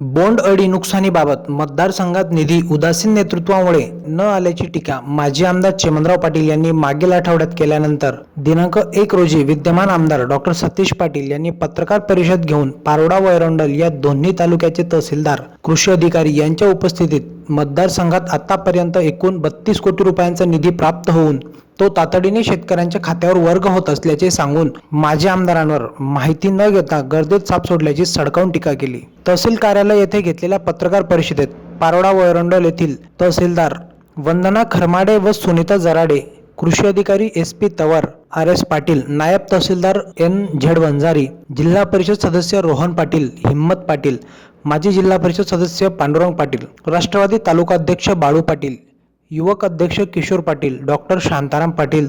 बोंडअळी नुकसानीबाबत मतदारसंघात निधी उदासीन नेतृत्वामुळे न आल्याची टीका माजी आमदार चिमनराव पाटील यांनी मागील आठवड्यात केल्यानंतर दिनांक एक रोजी विद्यमान आमदार डॉक्टर सतीश पाटील यांनी पत्रकार परिषद घेऊन पारोडा व एरंडल या दोन्ही तालुक्याचे तहसीलदार कृषी अधिकारी यांच्या उपस्थितीत मतदारसंघात आतापर्यंत एकूण बत्तीस कोटी रुपयांचा निधी प्राप्त होऊन तो तातडीने शेतकऱ्यांच्या खात्यावर वर्ग होत असल्याचे सांगून माजी आमदारांवर माहिती न घेता गर्दीत साप सोडल्याची सडकावून टीका केली. तहसील कार्यालय येथे घेतलेल्या पत्रकार परिषदेत पारोडा वरंडल येथील तहसीलदार वंदना खरमाडे व सुनीता जराडे कृषी अधिकारी S P Tawar R S Patil नायब तहसीलदार एन झेड वंजारी जिल्हा परिषद सदस्य रोहन पाटील हिम्मत पाटील माजी जिल्हा परिषद सदस्य पांडुरंग पाटील राष्ट्रवादी तालुका अध्यक्ष बाळू पाटील युवक अध्यक्ष किशोर पाटील डॉक्टर शांताराम पाटील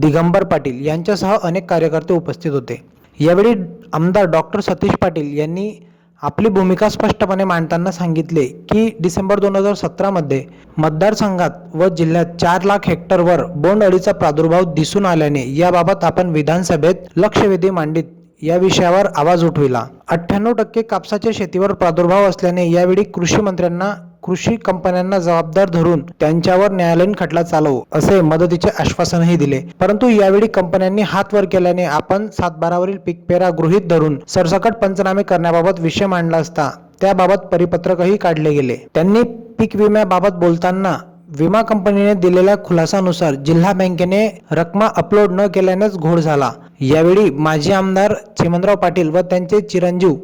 दिगंबर पाटील यांच्यासह अनेक कार्यकर्ते उपस्थित होते. यावेळी आमदार डॉक्टर सतीश पाटील यांनी आपली भूमिका स्पष्टपणे मांडताना सांगितले की डिसेंबर दोन हजार सतरामध्ये मतदारसंघात व जिल्ह्यात चार लाख हेक्टरवर बोंडअळीचा प्रादुर्भाव दिसून आल्याने याबाबत आपण विधानसभेत लक्षवेधी मांडित या विषयावर आवाज उठविला. अठ्ठ्याण्णव टक्के कापसाच्या शेतीवर प्रादुर्भाव असल्याने यावेळी कृषी मंत्र्यांना कृषी कंपन्यांना जबाबदार धरून त्यांच्यावर न्यायालयीन खटला चालवू असे मदतीचे आश्वासनही दिले. परंतु यावेळी कंपन्यांनी हात वर केल्याने आपण सातबारावरील पीक पेरा गृहीत धरून सरसकट पंचनामे करण्याबाबत विषय मांडला असता त्याबाबत परिपत्रकही काढले गेले. त्यांनी पीक विम्याबाबत बोलताना विमा कंपनीने दिलेल्या खुलासानुसार जिल्हा बँकेने रकमा अपलोड न केल्यानेच घोळ झाला. यावेळी माजी आमदार चिमनराव पाटील व त्यांचे चिरंजीव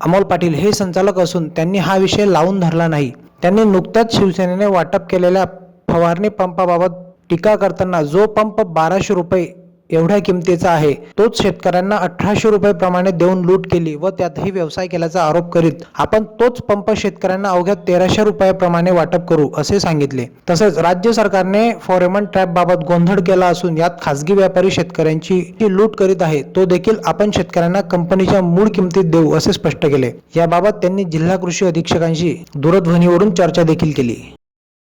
अमोल पाटील हे संचालक असून त्यांनी हा विषय लावून धरला नाही. त्यांनी नुकत्याच शिवसेनेने वाटप केलेल्या फवारणी पंपाबाबत टीका करताना जो पंप बाराशे रुपये एवढ्या किमतीचा आहे. तोच शेतकऱ्यांना अठराशे रुपये प्रमाणे देऊन लूट केली व त्यातही व्यवसाय केल्याचा आरोप करीत आपण तोच पंप शेतकऱ्यांना अवघ्या तेराशे रुपयाप्रमाणे वाटप करू असे सांगितले. तसेच राज्य सरकारने फॉरेमन ट्रॅप बाबत गोंधळ केला असून यात खासगी व्यापारी शेतकऱ्यांची लूट करीत आहे तो देखील आपण शेतकऱ्यांना कंपनीच्या मूळ किमतीत देऊ असे स्पष्ट केले. याबाबत त्यांनी जिल्हा कृषी अधीक्षकांशी दूरध्वनीवरून चर्चा देखील केली.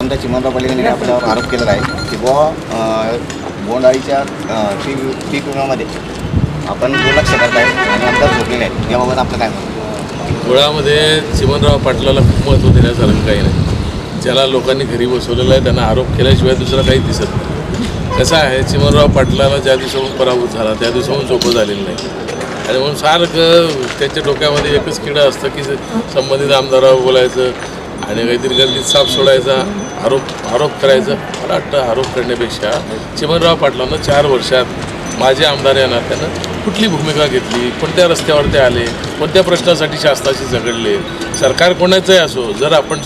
चिमनराव पाटील यांनी आपल्यावर आरोप केलेला आहे की बुवा बोंडाळीच्या पीक पीक विम्यामध्ये आपण दुर्लक्ष करत आहे आणि आमदार झोपलेले आहेत. याबाबत आपलं काय म्हणणं? चिमनराव पाटलाला खूप महत्त्व देण्यासारखं काही नाही. ज्याला लोकांनी घरी बसवलेलं आहे त्यांना आरोप केल्याशिवाय दुसरं काही दिसत नाही. कसं आहे चिमनराव पाटलाला ज्या दिवसाहून पराभूत झाला त्या दिवसाहून झोपं झालेली नाही. आणि म्हणून सारखं त्याच्या डोक्यामध्ये एकच किडं असतं की संबंधित आमदारावर बोलायचं आणि काहीतरी गर्दीत साप सोडायचा आरोप आरोप करायचा. मला वाटतं आरोप करण्यापेक्षा चिमनराव पाटलांना चार वर्षात माझे आमदार या नात्यानं कुठली भूमिका घेतली? कोणत्या रस्त्यावर ते आले? कोणत्या प्रश्नासाठी शासनाशी झगडले? सरकार कोणाचंही असो जर आपण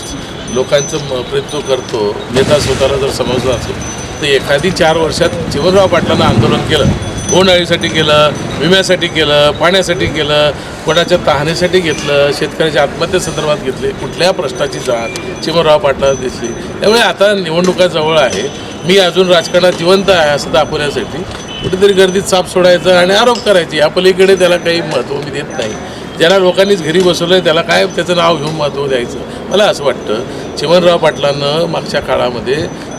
लोकांचं म- प्रतित्व करतो नेता स्वतःला जर समजला असेल तर एखादी चार वर्षात चिमनराव पाटलांना आंदोलन केलं बोंडअळीसाठी केलं विम्यासाठी केलं पाण्यासाठी केलं कोणाच्या तहानेसाठी घेतलं शेतकऱ्याच्या आत्महत्येसंदर्भात घेतले कुठल्या प्रश्नाची जाण चिमनराव पाटलाला दिसली? त्यामुळे आता निवडणुका जवळ आहे. मी अजून राजकारणात जिवंत आहे असं दाखवण्यासाठी कुठेतरी गर्दीत साप सोडायचं आणि आरोप करायचे. या पलीकडे त्याला काही महत्त्व मी देत नाही. ज्याला लोकांनीच घरी बसवलं आहे त्याला काय त्याचं नाव घेऊन महत्त्व द्यायचं? मला असं वाटतं चिमनराव पाटलांनं मागच्या काळामध्ये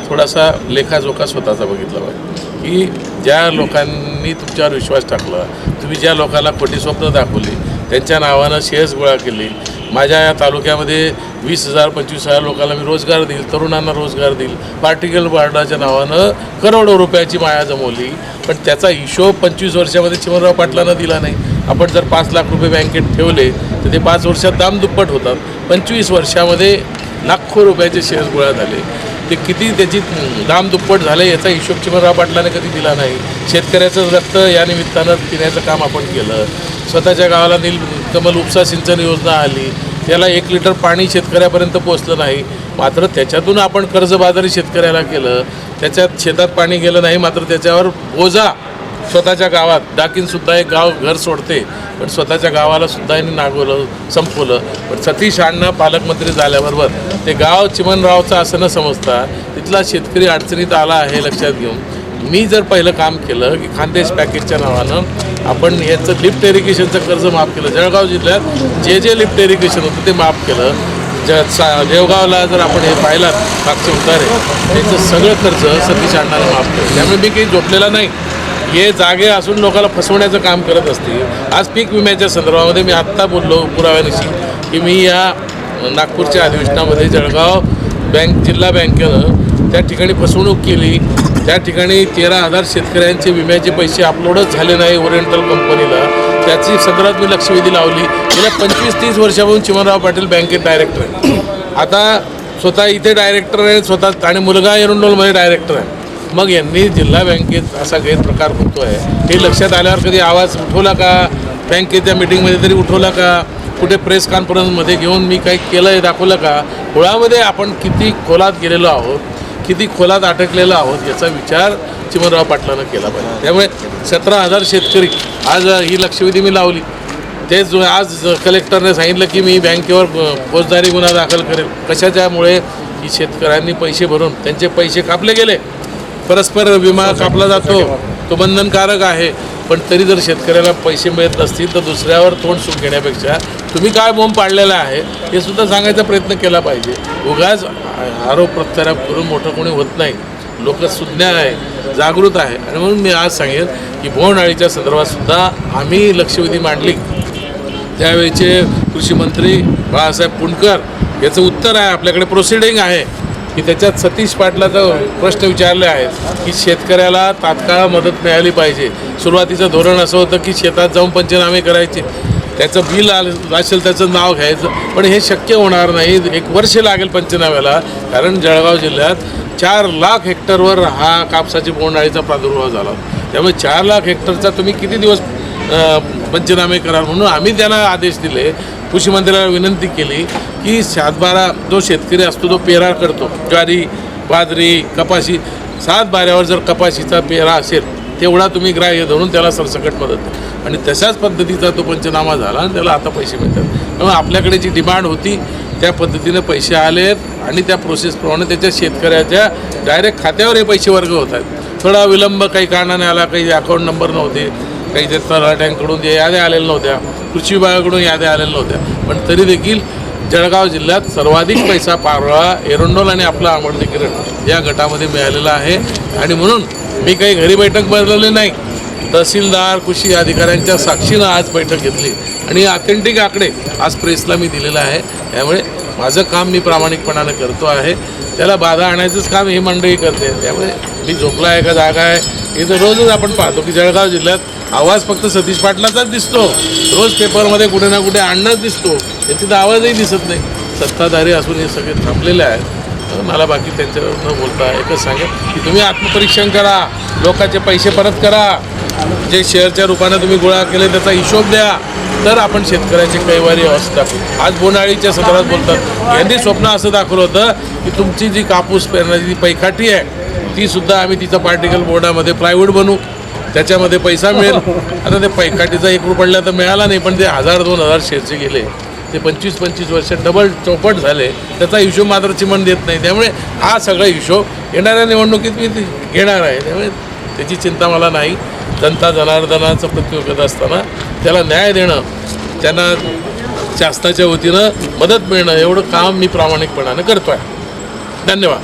थोडासा लेखाजोखा स्वतःचा बघितला पाहिजे की ज्या लोकांनी तुमच्यावर विश्वास टाकला तुम्ही ज्या लोकांना खोटी स्वप्न दाखवली त्यांच्या नावानं शेअर्स गोळा केले माझ्या या तालुक्यामध्ये वीस हजार पंचवीस हजार लोकांना मी रोजगार देईल तरुणांना रोजगार देईल पार्टिकल वार्डाच्या नावानं करोडो रुपयाची माया जमवली पण त्याचा हिशोब पंचवीस वर्षामध्ये चिमनराव पाटलांना दिला नाही. आपण जर पाच लाख रुपये बँकेत ठेवले तर ते पाच वर्षात दाम दुप्पट होतात. पंचवीस वर्षामध्ये लाखो रुपयाचे शेअर्स गोळा झाले. ते किती त्याची दाम दुप्पट झालं याचा हिशोब चिमनराव पाटलाने कधी दिला नाही. शेतकऱ्याचं रक्त या निमित्तानं पिण्याचं काम आपण केलं. स्वतःच्या गावाला नील कमल उपसा सिंचन योजना आली. त्याला एक लिटर पाणी शेतकऱ्यापर्यंत पोचलं नाही. मात्र त्याच्यातून आपण कर्जबाजारी शेतकऱ्याला केलं. त्याच्यात शेतात पाणी गेलं नाही मात्र त्याच्यावर बोजा स्वतःच्या गावात. डाकीनसुद्धा एक गाव घर सोडते पण स्वतःच्या गावाला सुद्धा यांनी नागवलं संपवलं. पण सतीश अण्णा पालकमंत्री झाल्याबरोबर ते गाव चिमनरावचं असं न समजता तिथला शेतकरी अडचणीत आला आहे लक्षात घेऊन. मी जर पहिलं काम केलं की खानदेश पॅकेजच्या नावानं आपण याचं लिफ्ट इरिगेशनचं कर्ज माफ केलं. जळगाव जिल्ह्यात जे जे लिफ्ट इरिगेशन होतं ते माफ केलं. ज सा देवगावला जर आपण हे पाहिलात मागचे उतारे त्याचं सगळं कर्ज सतीश अण्णाला माफ केलं. त्यामुळे मी काही झोपलेला नाही. हे जागे असून लोकांना फसवण्याचं काम करत असते. आज पीक विम्याच्या संदर्भामध्ये मी आत्ता बोललो पुराव्यानिशी की मी या नागपूरच्या अधिवेशनामध्ये जळगाव बँक जिल्हा बँकेनं त्या ठिकाणी फसवणूक केली. त्या ठिकाणी तेरा हजार शेतकऱ्यांचे विम्याचे पैसे अपलोडच झाले नाही ओरिएंटल कंपनीला. त्याची संदर्भात मी लक्षवेधी लावली. गेल्या पंचवीस तीस वर्षापासून चिमनराव पाटील बँकेत डायरेक्टर आहे. आता स्वतः इथे डायरेक्टर आहे स्वतः आणि मुलगा एरंडोलमध्ये डायरेक्टर आहे. मग यांनी जिल्हा बँकेत असा गैरप्रकार होतो आहे हे लक्षात आल्यावर कधी आवाज उठवला का? बँकेच्या मिटिंगमध्ये तरी उठवला का? कुठे प्रेस कॉन्फरन्समध्ये घेऊन मी काही केलं आहे दाखवलं का? मुळामध्ये आपण किती खोलात गेलेलो आहोत किती खोलात अटकलेलो आहोत याचा विचार चिमनराव पाटलानं केला पाहिजे. त्यामुळे सतरा हजार शेतकरी आज ही लक्षवेधी मी लावली. ते जो आज कलेक्टरने सांगितलं की मी बँकेवर फौजदारी गुन्हा दाखल करेल. कशाच्यामुळे? की शेतकऱ्यांनी पैसे भरून त्यांचे पैसे कापले गेले. परस्पर विमा कापला जातो. तो बंधनकारक आहे. पण तरी जर शेतकऱ्याला पैसे मिळत नसतील तर दुसऱ्यावर तोंड सुख घेण्यापेक्षा तुम्ही काय बोंब पाडलेला आहे हे सुद्धा सांगायचा प्रयत्न केला पाहिजे. उगाच आरोप प्रत्यारोप करून मोठं कोणी होत नाही. लोक सुज्ञ आहे जागृत आहे. आणि म्हणून मी आज सांगेन की बोंडअळीच्या संदर्भात सुद्धा आम्ही लक्षवेधी मांडली. त्यावेळेचे कृषी मंत्री बाळासाहेब पुणकर याचं उत्तर आहे आपल्याकडे प्रोसिडिंग आहे. की त्याच्यात सतीश पाटलाचा प्रश्न विचारले आहेत की शेतकऱ्याला तात्काळ मदत मिळाली पाहिजे. सुरुवातीचं धोरण असं होतं की शेतात जाऊन पंचनामे करायचे. त्याचं बिल आलं असेल त्याचं नाव घ्यायचं. पण हे शक्य होणार नाही. एक वर्ष लागेल पंचनाम्याला कारण जळगाव जिल्ह्यात चार लाख हेक्टरवर हा कापसाची बोंडअळीचा प्रादुर्भाव झाला. त्यामुळे चार लाख हेक्टरचा तुम्ही किती दिवस पंचनामे करा म्हणून आम्ही त्यांना आदेश दिले. कृषी मंत्र्याला विनंती केली की सातबारा जो शेतकरी असतो तो पेरा करतो. ज्वारी बाजरी कपाशी सात बाऱ्यावर जर कपाशीचा पेरा असेल तेवढा तुम्ही ग्राह्य धरून त्याला सरसकट मदत आणि तशाच पद्धतीचा तो पंचनामा झाला आणि त्याला आता पैसे मिळतात. त्यामुळे आपल्याकडे जी डिमांड होती त्या पद्धतीने पैसे आलेत आणि त्या प्रोसेसप्रमाणे त्याच्या शेतकऱ्याच्या डायरेक्ट खात्यावर हे पैसे वर्ग होत आहेत. थोडा विलंब काही कारणाने आला काही अकाउंट नंबर नव्हते. काही ते तलाट्यांकडून जे याद्या आलेल्या नव्हत्या कृषी विभागाकडून याद्या आलेल्या नव्हत्या. पण तरी देखील जळगाव जिल्ह्यात सर्वाधिक पैसा पारोळा एरंडोल आणि आपला आमर्दी किरण या गटामध्ये मिळालेला आहे. आणि म्हणून मी काही घरी बैठक बदलवली नाही. तहसीलदार कृषी अधिकाऱ्यांच्या साक्षीनं आज बैठक घेतली. आणि ऑथेंटिक आकडे आज प्रेसला मी दिलेला आहे. त्यामुळे माझं काम मी प्रामाणिकपणानं करतो आहे. त्याला बाधा आणायचंच काम ही मंडळी करते. त्यामुळे मी झोपला आहे का जागा आहे हे तर रोजच आपण पाहतो की जळगाव जिल्ह्यात आवाज फक्त सतीश पाटलाचाच दिसतो. रोज पेपरमध्ये कुठे ना कुठे आणणंच दिसतो. त्यांची तर आवाजही दिसत नाही. सत्ताधारी असून हे सगळे थांबलेले आहेत. तर मला बाकी त्यांच्यावर न बोलता एकच सांगेल की तुम्ही आत्मपरीक्षण करा. लोकांचे पैसे परत करा. जे शेअरच्या रूपाने तुम्ही गोळा केले त्याचा हिशोब द्या. तर आपण शेतकऱ्याची कैवारी अवस्था दाखवू आज बोनाळीच्या संदर्भात बोलतात. यांनी स्वप्न असं दाखवलं होतं की तुमची जी कापूस पेरण्याची जी पैकाठी आहे ती सुद्धा आम्ही तिचं पार्टिकल बोर्डामध्ये प्लायवूड बनवू. त्याच्यामध्ये पैसा मिळेल. आता ते पैकाटीचा एक रुपडला तर मिळाला नाही पण ते हजार दोन हजार शेअरचे गेले ते पंचवीस पंचवीस वर्ष डबल चौपट झाले. त्याचा हिशोब मात्र चिमण देत नाही. त्यामुळे हा सगळा हिशोब येणाऱ्या निवडणुकीत मी ते घेणार आहे. त्यामुळे त्याची चिंता मला नाही. जनता जनार्दनाचं प्रतिनिधित्व करत असताना त्याला न्याय देणं त्यांना शासनाच्या वतीनं मदत मिळणं एवढं काम मी प्रामाणिकपणानं करतो आहे धन्यवाद.